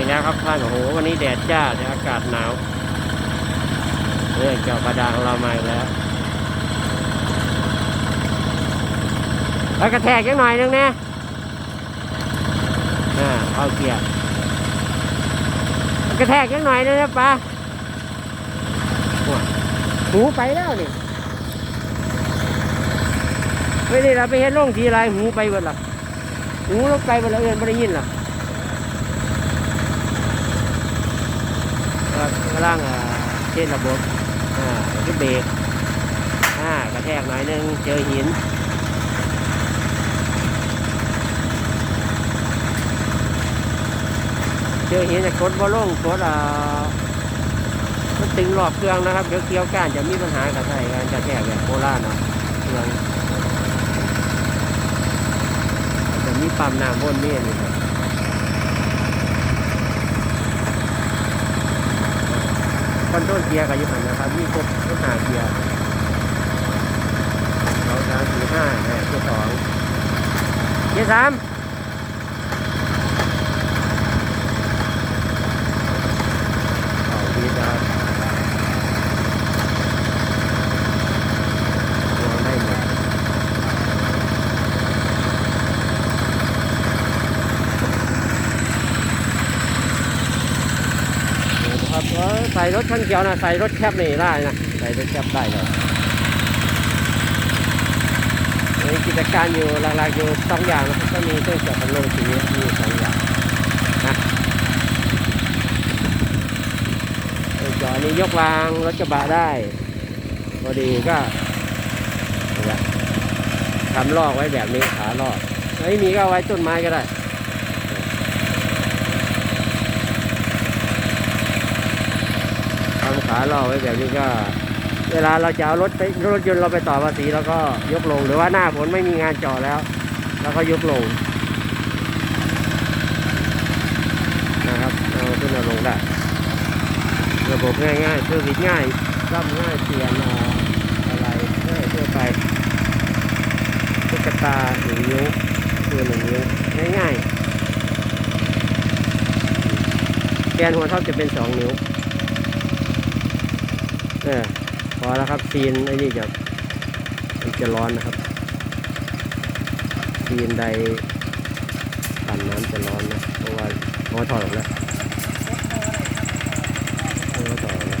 อีกแล้วครับท่านโอ้โหวันนี้แดดจ้าแต่อากาศหนาวเรื่องเจ้าะบาดาของเรามาอีกแล้วแล้วกระแทกยังหน่อยนึงนะอ่าเอาเกียร์กระแทกยังหน่อยนึงนะป้าหูไปแล้วนี่ไม่ได้เราไปเห็นล่องทีไรหูไปหมดละหูลงไปหมดแล้วเอ็นไม่ได้ยินหรอ กก็กำลังอ่าเช่นระบบอ่าก็เบรกอ่ากระแทกหน่อยนึงเจอหินเจอหินจะกดบอลงกดอ่ามันตึงรอบเครื่องนะครับเดี๋ยวเกี่ยวก้านจะมีปัญหากับไทยการกระแทกแบบโคราชเนาะเครื่องจะมีปั๊มน้ำบนนี่นี่ครับ คอนโทรลเกียร์กับยุหันนะครับมีครบทุกหาเกียร์สองสามสี่ห้าแปดเกียร์สองเกียร์สามเอาดีนะครับตัวได้หมดครับเออใส่รถคันเขียวนะใส่รถแคบนี่ได้นะใส่รถแคบได้เลยมีกิจการอยู่หลักๆอยู่สองอย่างนะครับก็มีเครื่องจักรพัดลมสีมีสองอย่างนะไอ้จอนี้ยกวางรถกระบะได้พอดีก็นี่แหละทำลอกไว้แบบนี้ขาลอกไม่มีก็เอาไว้ต้นไม้ก็ได้ ทำขาล่อไว้แบบนี้ก็ เวลาเราจะเอารถไปรถยนต์เราไปต่อภาษีแล้วก็ยกลงหรือว่าหน้าฝนไม่มีงานจอแล้ว แล้วก็ยกลงนะครับเอาขึ้นเอาลงได้ระบบง่ายๆเพื่อวิดง่ายซ่อมง่ายเปลี่ยนอะไรง่ายทั่วไปตุ๊กตาหนึ่งนิ้วตัวหนึ่งนิ้วง่ายๆแกนหัวท็อปจะเป็นสองนิ้ว ออพอแล้วครับซีนไอ้นี่จะจะร้อนนะครับซีนใดปั่นน้ำจะร้อนนะเพราะว่าน้อยถอดออกแล้วเพราะว่าถอดออกแล้ว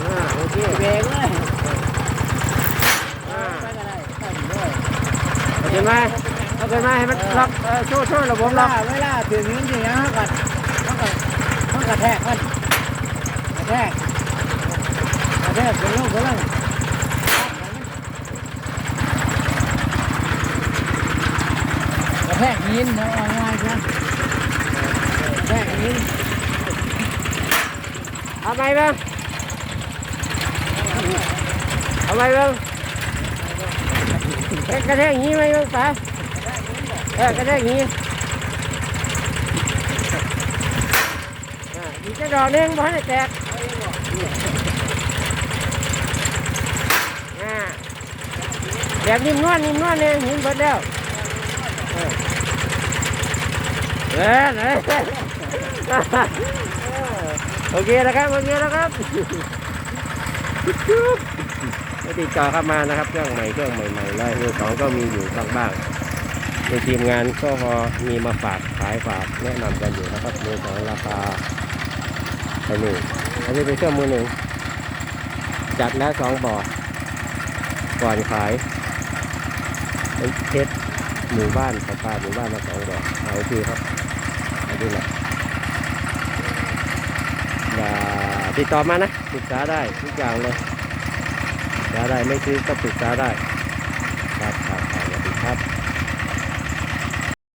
อ่ากก็เห็นได้ละอะล็อกปั๊บจำเลยเออเออลงมเล่ามากบ่ลงมากดล็อกเปิดนี่แน่เบรกอ่าโอเคเบรกเลยอ่าไปก็ได้ตั้งด้วยเอาขึ้นมาเอาขึ้นมาให้มันล็อกเออช่วยช่วยระบบล็อกเวลาถึงนี้จริงนะมันกัดมันกัดมันกระแทกมันกระแทกกระแทกเป็นลูกเป็นลูกกระแทกหินนะเอาง่ายๆนะกระแทกหินเอาไหมเบ้าง เอาไหมเบ้างเอ๊ะกระแทกอย่างนี้ไหมบ้างป๋าเออกระแทกอย่างนี้อีกจะดอกหนึงบ่ให้แตกอ่าแบบนิ่มนวลนิ่มนวลเนี่ยหินเบิดแล้วเออเออเออโอเคนะครับ โอเคนะครับ ไม่ติดต่อเข้ามานะครับ เครื่องใหม่เครื่องใหม่ๆแล้วมือสองก็มีอยู่บ้างบ้างในทีมงานก็พอมีมาฝากขายฝากแนะนำกันอยู่นะครับมือสองราคาไปหนึ่งอันนี้เป็นเครื่องมือหนึ่งจัดแล้วสองบ่อก่อนขายเป็นเพชรหมู่บ้านปลาปาหมู่บ้านละสองดอกเอาโอครับเอาดูแหละอย่า ติดต่อมานะปรึกษาได้ทุกอย่างเลยปรึกษาได้ไม่ซื้อก็ปรึกษาได้ครับครับครับสวัสดีครับ